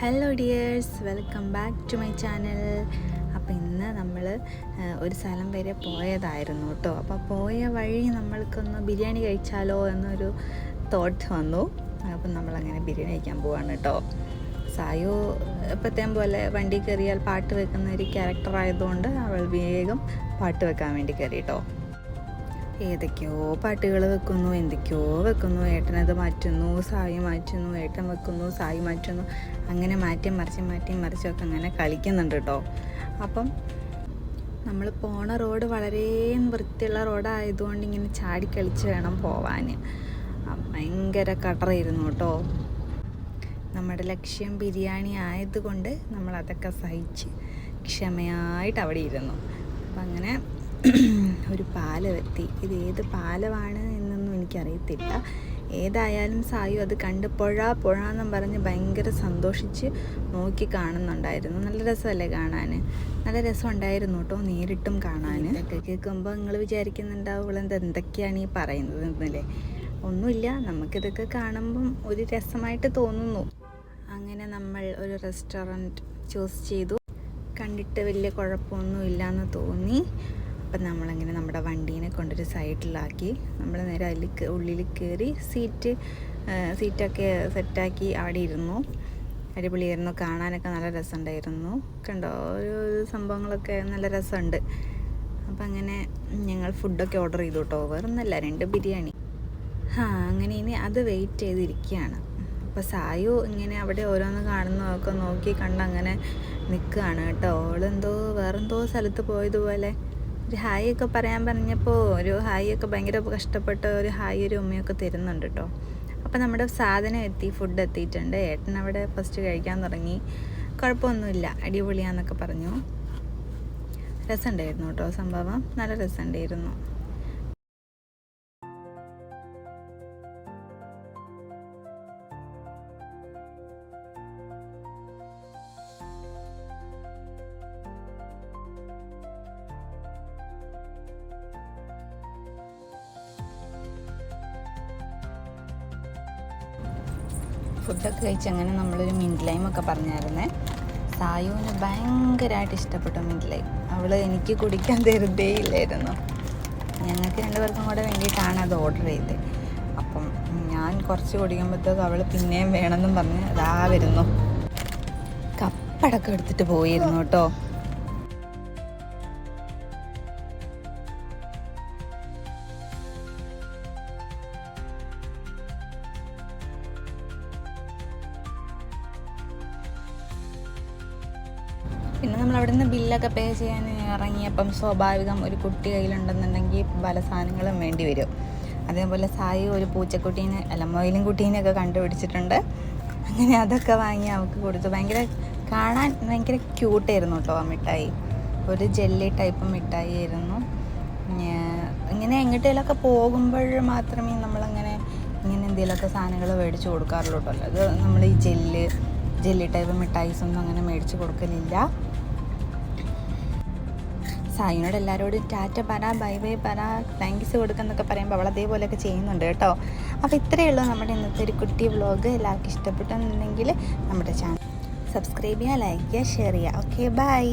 Hello dears welcome back to my channel അപ്പോൾ ഇന്ന് നമ്മൾ ഒരു സ്ഥലം വരെ പോയതായിരുന്നു കേട്ടോ അപ്പോൾ പോയ വഴി നമ്മൾക്കൊന്ന് ബിരിയാണി കഴിച്ചാലോ എന്നൊരു തോട്ട് വന്നു. അപ്പം നമ്മളങ്ങനെ ബിരിയാണി കഴിക്കാൻ പോവാണ് കേട്ടോ സായു എപ്പോഴത്തേം പോലെ വണ്ടി കയറിയാൽ പാട്ട് വെക്കുന്ന ഒരു ക്യാരക്ടർ ആയതുകൊണ്ട് അവൾ വേഗം പാട്ട് വെക്കാൻ വേണ്ടി കയറി കേട്ടോ ഏതൊക്കെയോ പാട്ടുകൾ വെക്കുന്നു എന്തൊക്കെയോ വെക്കുന്നു. ഏട്ടനത് മാറ്റുന്നു സായി മാറ്റുന്നു ഏട്ടൻ വെക്കുന്നു സായി മാറ്റുന്നു. അങ്ങനെ മാറ്റി മറിച്ച് മാറ്റി മറിച്ചൊക്കെ അങ്ങനെ കളിക്കുന്നുണ്ട് കേട്ടോ അപ്പം നമ്മൾ പോണ റോഡ് വളരെ വൃത്തിയുള്ള റോഡായതുകൊണ്ട് ഇങ്ങനെ ചാടി കളിച്ച് വേണം പോവാൻ ഭയങ്കര കട്ടറായിരുന്നു കേട്ടോ നമ്മുടെ ലക്ഷ്യം ബിരിയാണി ആയതുകൊണ്ട് നമ്മളതൊക്കെ സഹിച്ച് ക്ഷമയായിട്ട് അവിടെ ഇരുന്നു. അപ്പം അങ്ങനെ ഒരു പാലമെത്തി ഇത് ഏത് പാലമാണ് എന്നൊന്നും എനിക്കറിയത്തില്ല. ഏതായാലും സായു അത് കണ്ട് പുഴ പുഴ എന്നും പറഞ്ഞ് ഭയങ്കര സന്തോഷിച്ച് നോക്കി കാണുന്നുണ്ടായിരുന്നു. നല്ല രസമല്ലേ കാണാൻ നല്ല രസം ഉണ്ടായിരുന്നു കേട്ടോ നേരിട്ടും കാണാൻ ഇതൊക്കെ കേൾക്കുമ്പോൾ നിങ്ങൾ വിചാരിക്കുന്നുണ്ടാവും ഇവളെന്ത് എന്തൊക്കെയാണ് ഈ പറയുന്നത് എന്നല്ലേ? ഒന്നുമില്ല നമുക്കിതൊക്കെ കാണുമ്പം ഒരു രസമായിട്ട് തോന്നുന്നു. അങ്ങനെ നമ്മൾ ഒരു റെസ്റ്റോറന്റ് ചൂസ് ചെയ്തു. കണ്ടിട്ട് വലിയ കുഴപ്പമൊന്നും ഇല്ലയെന്ന് തോന്നി. അപ്പം നമ്മളങ്ങനെ നമ്മുടെ വണ്ടീനെ കൊണ്ടൊരു സൈഡിലാക്കി നമ്മൾ നേരെ അതിൽ ഉള്ളിൽ കയറി സീറ്റ് സീറ്റൊക്കെ സെറ്റാക്കി അവിടെ ഇരുന്നു അടിപൊളിയായിരുന്നു. കാണാനൊക്കെ നല്ല രസമുണ്ടായിരുന്നു. കണ്ടോ? ഒരു സംഭവങ്ങളൊക്കെ നല്ല രസമുണ്ട്. അപ്പം അങ്ങനെ ഞങ്ങൾ ഫുഡൊക്കെ ഓർഡർ ചെയ്തു കേട്ടോ വേറൊന്നല്ല രണ്ട് ബിരിയാണി. ആ അങ്ങനെ ഇനി അത് വെയിറ്റ് ചെയ്തിരിക്കുകയാണ്. അപ്പോൾ സായു ഇങ്ങനെ അവിടെ ഓരോന്ന് കാണുന്നതൊക്കെ നോക്കി കണ്ട് അങ്ങനെ നിൽക്കുകയാണ് കേട്ടോ. ഓളെന്തോ വേറെന്തോ സ്ഥലത്ത് പോയതുപോലെ. ഒരു ഹായ് ഒക്കെ പറയാൻ പറഞ്ഞപ്പോൾ ഒരു ഹായ് ഒക്കെ ഭയങ്കര കഷ്ടപ്പെട്ട് ഒരു ഹായ് ഒരു ഉമ്മയൊക്കെ തരുന്നുണ്ട് കേട്ടോ. അപ്പോൾ നമ്മുടെ സാധനം എത്തി ഫുഡ് എത്തിയിട്ടുണ്ട്. ഏട്ടൻ അവിടെ ഫസ്റ്റ് കഴിക്കാൻ തുടങ്ങി. കുഴപ്പമൊന്നുമില്ല അടിപൊളിയാന്നൊക്കെ പറഞ്ഞു. രസമുണ്ടായിരുന്നു കേട്ടോ സംഭവം. നല്ല രസമുണ്ടായിരുന്നു. ഫുഡൊക്കെ കഴിച്ച് അങ്ങനെ നമ്മളൊരു മിന്റ് ലൈമൊക്കെ പറഞ്ഞായിരുന്നേ. സായുവിന് ഭയങ്കരമായിട്ട് ഇഷ്ടപ്പെട്ടു മിന്റ് ലൈം. അവൾ എനിക്ക് കുടിക്കാൻ തരുതേ ഇല്ലായിരുന്നു. ഞങ്ങൾക്ക് രണ്ടുപേർക്കും കൂടെ വേണ്ടിയിട്ടാണ് അത് ഓർഡർ ചെയ്തത് അപ്പം ഞാൻ കുറച്ച് കുടിക്കുമ്പോഴത്തേക്ക് അവൾ പിന്നെയും വേണമെന്നും പറഞ്ഞ് അതാ വരുന്നു. കപ്പടക്കം എടുത്തിട്ട് പോയിരുന്നു കേട്ടോ. പിന്നെ നമ്മൾ അവിടെ നിന്ന് ബില്ലൊക്കെ പേ ചെയ്യാൻ ഇറങ്ങിയപ്പം സ്വാഭാവികം ഒരു കുട്ടി കയ്യിലുണ്ടെന്നുണ്ടെങ്കിൽ പല സാധനങ്ങളും വേണ്ടി വരും. അതേപോലെ സായി ഒരു പൂച്ചക്കുട്ടീനെ അല്ല മൊയിലും കുട്ടീനെയൊക്കെ കണ്ടുപിടിച്ചിട്ടുണ്ട്. അങ്ങനെ അതൊക്കെ വാങ്ങി അവൾക്ക് കൊടുത്തു. ഭയങ്കര കാണാൻ ഭയങ്കര ക്യൂട്ടായിരുന്നു കേട്ടോ ആ മിഠായി. ഒരു ജെല്ലി ടൈപ്പ് മിഠായി ആയിരുന്നു. ഇങ്ങനെ എങ്ങോട്ടേലൊക്കെ പോകുമ്പോൾ മാത്രമേ നമ്മളങ്ങനെ ഇങ്ങനെ എന്തെങ്കിലുമൊക്കെ സാധനങ്ങൾ മേടിച്ച് കൊടുക്കാറുള്ളൂ കേട്ടോ. അത് നമ്മൾ ഈ ജെല്ല് ജെല്ലി ടൈപ്പ് മിഠായിസ് ഒന്നും അങ്ങനെ മേടിച്ച് കൊടുക്കലില്ല. സായിനോട് എല്ലാവരോടും ടാറ്റ പറ ബൈ ബൈ പറ താങ്ക്സ് കൊടുക്കുന്നൊക്കെ പറയുമ്പോൾ അവൾ അതേപോലെയൊക്കെ ചെയ്യുന്നുണ്ട് കേട്ടോ. അപ്പോൾ ഇത്രയേ ഉള്ളൂ നമ്മുടെ ഇന്നത്തെ ഒരു കുട്ടി വ്ലോഗ് എല്ലാവർക്കും ഇഷ്ടപ്പെട്ടെന്നുണ്ടെങ്കിൽ നമ്മുടെ ചാനൽ സബ്സ്ക്രൈബ് ചെയ്യുക ലൈക്ക് ചെയ്യുക ഷെയർ ചെയ്യുക. Okay bye